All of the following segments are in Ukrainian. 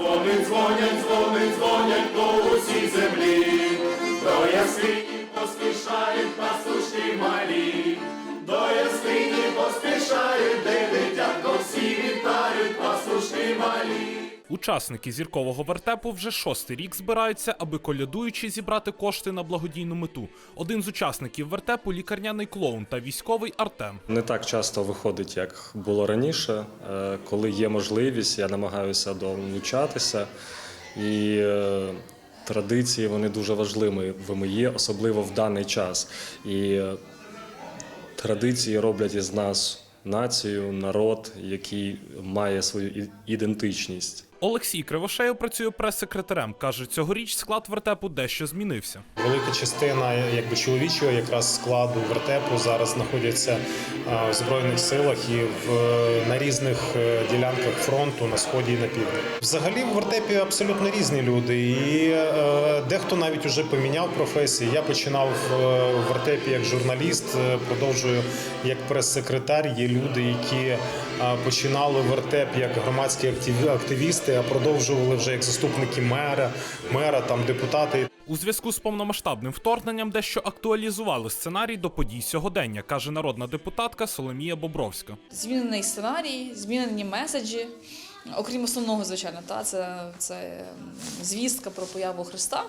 Дзвони дзвонять, дзвони дзвонять по усій землі, до ясині поспішають пастушки малі, до ясині поспішають, Учасники зіркового вертепу вже шостий рік збираються, аби колядуючи зібрати кошти на благодійну мету. Один з учасників вертепу лікарняний клоун та військовий Артем. Не так часто виходить, як було раніше. Е, Коли є можливість, я намагаюся долучатися. І е, традиції вони дуже важливими є, особливо в даний час. І е, традиції роблять із нас націю, народ, який має свою ідентичність. Олексій Кривошеєв працює прес-секретарем. каже, цьогоріч склад вертепу дещо змінився. Велика частина якби чоловічого якраз складу вертепу зараз знаходяться в збройних силах і в на різних е, ділянках фронту на сході і на півдні. Взагалі в вертепі абсолютно різні люди, і е, дехто навіть уже поміняв професії. Я починав е, в вертепі як журналіст, продовжую як прес-секретар. Є люди, які починали вертеп як громадські активі- активісти, а продовжували вже як заступники мера, мера там депутати. У зв'язку з повномасштабним вторгненням дещо актуалізували сценарій до подій сьогодення, каже народна депутатка Соломія Бобровська. Змінений сценарій, змінені меседжі. Окрім основного, звичайно, та це, це звістка про появу Христа.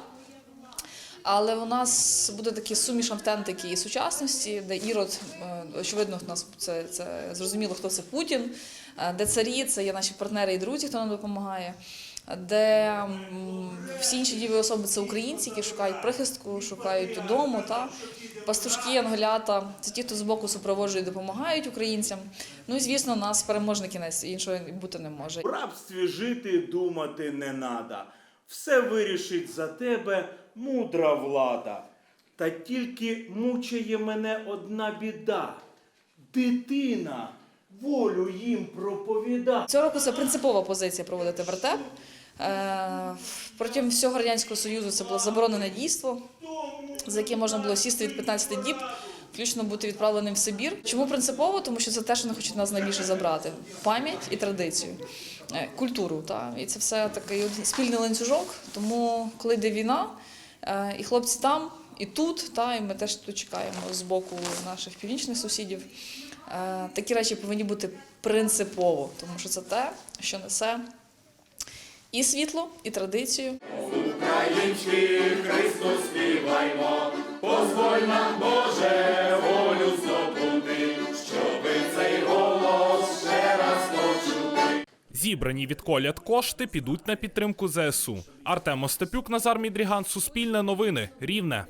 Але у нас буде такий суміш автентики і сучасності, де Ірод, е, очевидно, в нас це, це зрозуміло, хто це Путін, е, де царі, це є наші партнери і друзі, хто нам допомагає. Де всі інші дієві особи це українці, які шукають прихистку, шукають додому. Та пастушки, анголята це ті, хто з боку супроводжують, допомагають українцям. Ну і звісно, нас переможний кінець, іншого бути не може. В рабстві жити думати не надо. Все вирішить за тебе мудра влада. Та тільки мучає мене одна біда. Дитина волю їм проповіда. Цього року це принципова позиція проводити вертеп. Е, Протягом всього радянського союзу це було заборонене дійство, за яке можна було сісти від 15 діб, включно бути відправленим в Сибір. Чому принципово? Тому що це те, що вони хочуть нас найбільше забрати: пам'ять і традицію, е, культуру. Та? І це все такий спільний ланцюжок. Тому, коли йде війна, е, і хлопці там, і тут, та, і ми теж тут чекаємо з боку наших північних сусідів. Е, Такі речі повинні бути принципово, тому що це те, що несе і світло, і традицію. Український Христу співаймо, позволь нам, Боже, волю здобути, щоби цей голос ще раз почути. Зібрані від коляд кошти підуть на підтримку ЗСУ. Артем Остапюк, Назар Мідріган, Суспільне новини, Рівне.